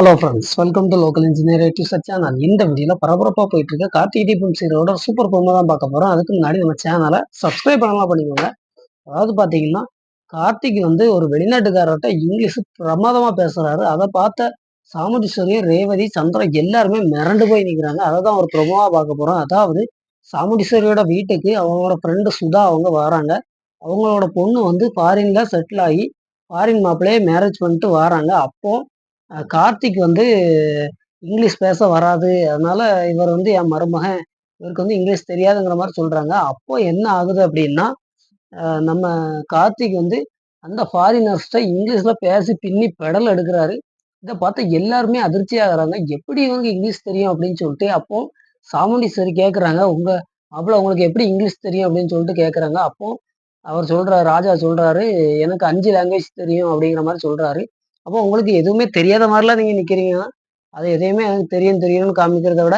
Hello friends welcome to local engineer tutor channel இந்த வீடியோல பரபரப்பாக போயிட்டு இருக்க கார்த்திகை தீபம் சீரோட சூப்பர் பொம்மை தான் பார்க்க போகிறோம் அதுக்கு முன்னாடி நம்ம சேனலை சப்ஸ்கிரைப் பண்ணலாம் பண்ணிக்கோங்க. அதாவது பார்த்தீங்கன்னா கார்த்திக் வந்து ஒரு வெளிநாட்டுக்காரர்கிட்ட இங்கிலீஷ் பிரமாதமாக பேசுகிறாரு அதை பார்த்த சாமுண்டீஸ்வரி ரேவதி சந்திரா எல்லாருமே மிரண்டு போய் நிற்கிறாங்க அதை தான் ஒரு ப்ரொமோவாக பார்க்க போகிறோம் அதாவது சாமுண்டீஸ்வரியோட வீட்டுக்கு அவங்களோட ஃப்ரெண்டு சுதா அவங்க வராங்க. அவங்களோட பொண்ணு வந்து ஃபாரின்ல செட்டில் ஆகி ஃபாரின் மாப்பிள்ளையே மேரேஜ் பண்ணிட்டு வராங்க. அப்போ கார்த்திக் வந்து இங்கிலீஷ் பேச வராது. அதனால இவர் வந்து என் மருமகன். இவருக்கு வந்து இங்கிலீஷ் தெரியாதுங்கிற மாதிரி சொல்றாங்க. அப்போ என்ன ஆகுது அப்படின்னா நம்ம கார்த்திக் வந்து அந்த ஃபாரினர்ஸ்ட இங்கிலீஷ்ல பேசி பின்னி பெடல் எடுக்கிறாரு. இதை பார்த்தா எல்லாருமே அதிர்ச்சி ஆகிறாங்க. எப்படி இவங்க இங்கிலீஷ் தெரியும் அப்படின்னு சொல்லிட்டு அப்போ சாமுண்டீஸ்வரி கேட்குறாங்க உங்க அவ்வளோ உங்களுக்கு எப்படி இங்கிலீஷ் தெரியும் அப்படின்னு சொல்லிட்டு கேட்குறாங்க அப்போ அவர் சொல்றாரு ராஜா சொல்றாரு எனக்கு அஞ்சு லாங்குவேஜ் தெரியும் அப்படிங்கிற மாதிரி சொல்றாரு. அப்போ உங்களுக்கு எதுவுமே தெரியாத மாதிரிலாம் நீங்கள் நிற்கிறீங்கன்னா அது எதையுமே எனக்கு தெரியும் தெரியும்னு காமிக்கிறத விட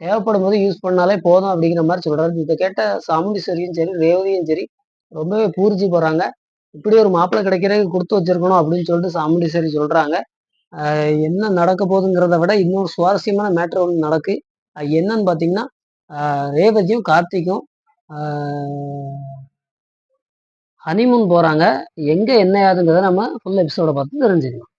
தேவைப்படும் போது யூஸ் பண்ணாலே போதும் அப்படிங்கிற மாதிரி சொல்கிறாரு இதை கேட்ட சாமுண்டீஸ்வரியும் சரி ரேவதியும் சரி ரொம்பவே பூரிச்சு போகிறாங்க இப்படி ஒரு மாப்பிள்ளை கிடைக்கிறதுக்கு கொடுத்து வச்சிருக்கணும் அப்படின்னு சொல்லிட்டு சாமுண்டீஸ்வரி சொல்கிறாங்க என்ன நடக்க போகுதுங்கிறத விட இன்னொரு சுவாரஸ்யமான மேட்ரு ஒன்று நடக்கு. அது என்னன்னு பார்த்தீங்கன்னா ரேவதியும் கார்த்திக்கும் ஹனிமூன் போகிறாங்க எங்கே என்ன ஆகுதுங்கிறத நம்ம ஃபுல் எபிசோட பார்த்து தெரிஞ்சுக்கலாம்